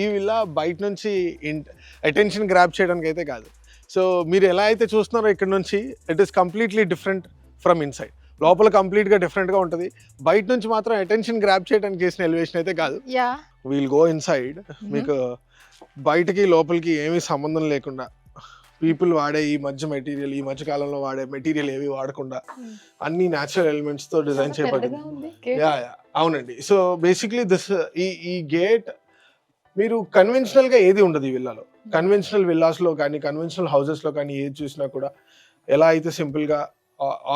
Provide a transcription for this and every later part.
ఈ విల్లా బయట నుంచి అటెన్షన్ గ్రాప్ చేయడానికి అయితే కాదు. సో మీరు ఎలా అయితే చూస్తున్నారో ఇక్కడ నుంచి it is completely different from inside లోపల కంప్లీట్గా డిఫరెంట్గా ఉంటుంది. బయట నుంచి మాత్రం అటెన్షన్ గ్రాప్ చేయడానికి చేసిన ఎలివేషన్ అయితే కాదు. యా వీల్ గో ఇన్సైడ్ మీకు బయటకి లోపలికి ఏమీ సంబంధం లేకుండా పీపుల్ వాడే ఈ మధ్య మెటీరియల్ ఈ మధ్య కాలంలో వాడే మెటీరియల్ ఏవి వాడకుండా అన్ని న్యాచురల్ ఎలిమెంట్స్తో డిజైన్ చేయబడింది. యా యా అవునండి. సో బేసిక్లీ దిస్ ఈ ఈ గేట్ మీరు కన్వెన్షనల్గా ఏది ఉండదు ఈ విల్లాలో. కన్వెన్షనల్ విల్లాస్లో కానీ కన్వెన్షనల్ హౌసెస్లో కానీ ఏది చూసినా కూడా ఎలా అయితే సింపుల్గా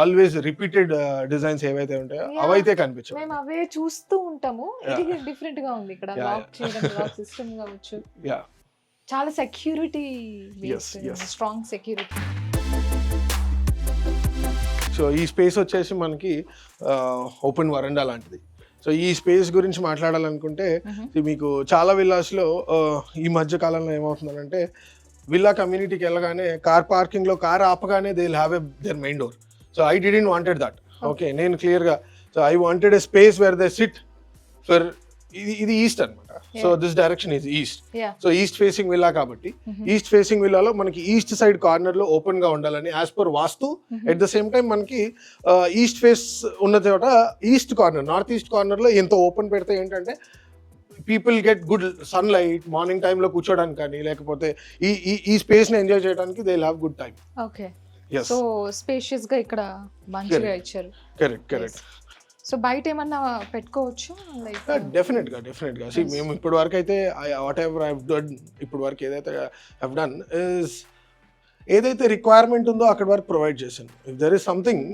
ఆల్వేస్ రిపీటెడ్ డిజైన్స్ ఏవైతే ఉంటాయో. అవైతే కనిపించవు. మేము అవే చూస్తూ ఉంటాము. ఇది డిఫరెంట్గా ఉంది ఇక్కడ. Lock yeah. చేయడం లాక్ సిస్టమ్ కావచ్చు. యా చాలా సెక్యూరిటీ. స్ట్రాంగ్ సెక్యూరిటీ సో ఈ స్పేస్ వచ్చేసి మనకి ఓపెన్ వరండా లాంటిది. సో ఈ స్పేస్ గురించి మాట్లాడాలనుకుంటే మీకు చాలా విల్లాస్లో ఈ మధ్య కాలంలో ఏమవుతుందంటే విల్లా కమ్యూనిటీకి వెళ్ళగానే కార్ పార్కింగ్లో car ఆపగానే they have a there main door so I didn't wanted that okay నేను క్లియర్గా so I wanted a space where they sit for ఇది ఇది ఈస్ట్ అనమాట so this direction is east so east facing villa కాబట్టి east facing విల్లాలో మనకి east side కార్నర్లో ఓపెన్గా ఉండాలని as per Vastu. At the same time మనకి ఈస్ట్ ఫేస్ ఉన్న చోట ఈస్ట్ కార్నర్ నార్త్ ఈస్ట్ కార్నర్లో ఎంత ఓపెన్ పెడితే ఏంటంటే people get good sunlight morning టైంలో కూర్చోడానికి కానీ లేకపోతే ఈ ఈ ఈ స్పేస్ని ఎంజాయ్ చేయడానికి they have good time okay so స్పేషియస్గా ఇక్కడ మంచిగా ఇచ్చారు. కరెక్ట్ కరెక్ట్ సో బయట ఏమన్నా పెట్టుకోవచ్చు? లైక్ డెఫినెట్గా డెఫినెట్గా See, మేము ఇప్పటి వరకు అయితే వాట్ ఎవర్ ఐ డన్ ఇప్పటి వరకు ఏదైతే హ్యావ్ డన్ ఇస్ ఏదైతే రిక్వైర్మెంట్ ఉందో అక్కడ వరకు ప్రొవైడ్ చేశాను. If there is something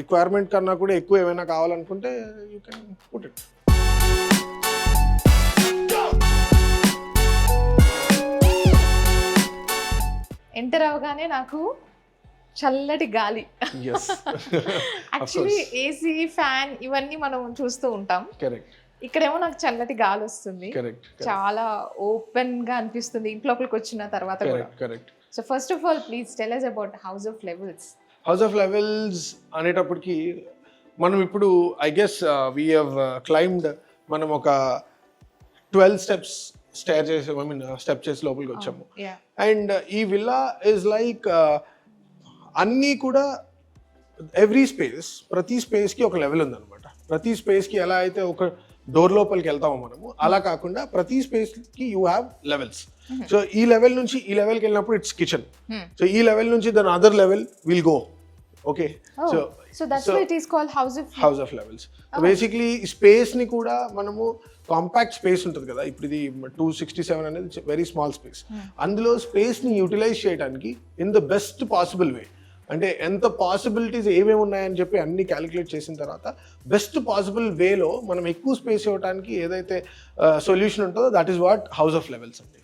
requirement కన్నా కూడా ఎక్కువ ఏమైనా కావాలనుకుంటే you can put it enter అవగానే నాకు చల్లటి గాలి. యాక్చువల్లీ ఏసీ ఫ్యాన్ ఇవన్నీ మనం చూస్తూ ఉంటాం. కరెక్ట్ ఇక్కడేమో నాకు చల్లటి గాలి వస్తుంది. కరెక్ట్ చాలా ఓపెన్గా అనిపిస్తుంది ఇంట్లోపలికి వచ్చిన తర్వాత so first of all please tell us about house of levels house of levels అనేటప్పటికి మనం ఇప్పుడు I guess we have climbed మనం ఒక ట్వెల్వ్ స్టెప్స్ స్టేర్ చేసి ఐ మీన్ స్టెప్ చేసి లోపలికి వచ్చాము. యా అండ్ ఈ విల్లా ఇస్ లైక్ అన్నీ కూడా ఎవ్రీ స్పేస్ ప్రతి స్పేస్కి ఒక లెవెల్ ఉందన్నమాట. ప్రతి స్పేస్కి ఎలా అయితే ఒక డోర్ లోపలికి వెళ్తామో మనము అలా కాకుండా ప్రతి స్పేస్కి యూ హ్యావ్ లెవెల్స్ సో ఈ లెవెల్ నుంచి ఈ లెవెల్కి వెళ్ళినప్పుడు ఇట్స్ కిచెన్ సో ఈ లెవెల్ నుంచి then other level will go okay so so that's why it is called house of house of levels basically స్పేస్ని కూడా మనము కాంపాక్ట్ స్పేస్ ఉంటుంది కదా. ఇప్పుడు ఇది టూ సిక్స్టీ సెవెన్ అనేది వెరీ స్మాల్ స్పేస్ అందులో స్పేస్ని యూటిలైజ్ చేయడానికి in the best possible way అంటే ఎంత పాసిబిలిటీస్ ఏమేమి ఉన్నాయని చెప్పి అన్ని క్యాలిక్యులేట్ చేసిన తర్వాత బెస్ట్ పాసిబుల్ వేలో మనం ఎక్కువ స్పేస్ ఇవ్వడానికి ఏదైతే uh, సొల్యూషన్ ఉంటుందో that is what house of levels అండి.